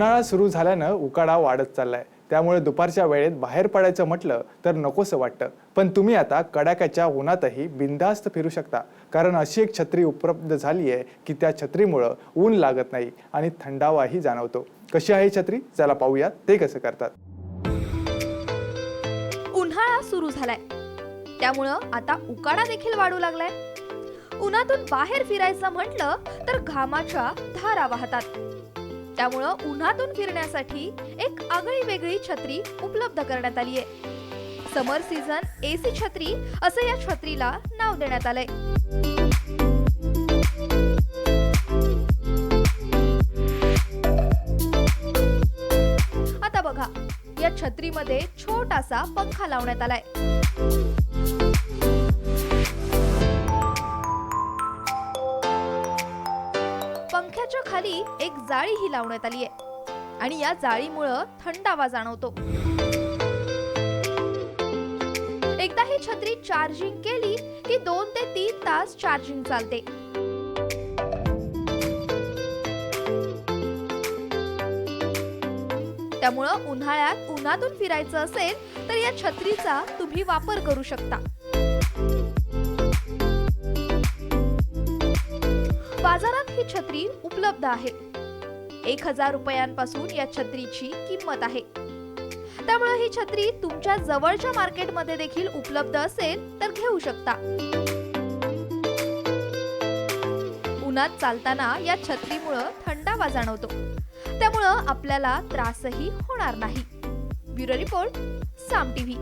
उन्हाळा सुरू झाल्यानं उकाडा वाढत चाललाय. त्यामुळे दुपारच्या वेळेत बाहेर पडायचं म्हटलं तर नकोसं वाटतं. पण तुम्ही आता कडाक्याच्या उन्हातही बिंदास्त फिरू शकता. कारण अशी एक छत्री उपलब्ध झाली आहे की त्या छत्रीमुळं ऊन लागत नाही आणि थंडावाही जाणवतो. कशी आहे छत्री? चला पाहूया. ते कसं करतात. उन्हाळा सुरू झालाय. त्यामुळं आता उकाडा देखील वाढू लागलाय. उन्हातून बाहेर फिरायचं म्हटलं तर घामाच्या धारा वाहतात. त्यामुळं उन्हातून फिरण्यासाठी एक आगळी वेगळी छत्री उपलब्ध करण्यात आली आहे समर सीझन एसी छत्री असं या छत्रीला नाव देण्यात आलंय. आता बघा या छत्रीमध्ये छोटासा पंखा लावण्यात आलाय. पंख्याच्या खाली एक जाळी ही लावण्यात आली आहे. आणि या जाळीमुळं थंडावा जाणवतो. एकदा ही छत्री चार्जिंग केली की दोन ते तीन तास चार्जिंग चालते. त्यामुळं उन्हाळ्यात उन्हातून फिरायचं असेल तर या छत्रीचा तुम्ही वापर करू शकता. छत्री उपलब्ध आहे. एक हजार रुपयांपासून या छत्रीची किंमत आहे. त्यामुळे ही छत्री तुमच्या जवळच्या मार्केटमध्ये देखील उपलब्ध असेल तर घेऊ शकता. उन्हात चालताना या छत्रीमुळं थंडावा जाणवतो. त्यामुळं आपल्याला त्रासही होणार नाही. Bureau report Saam TV.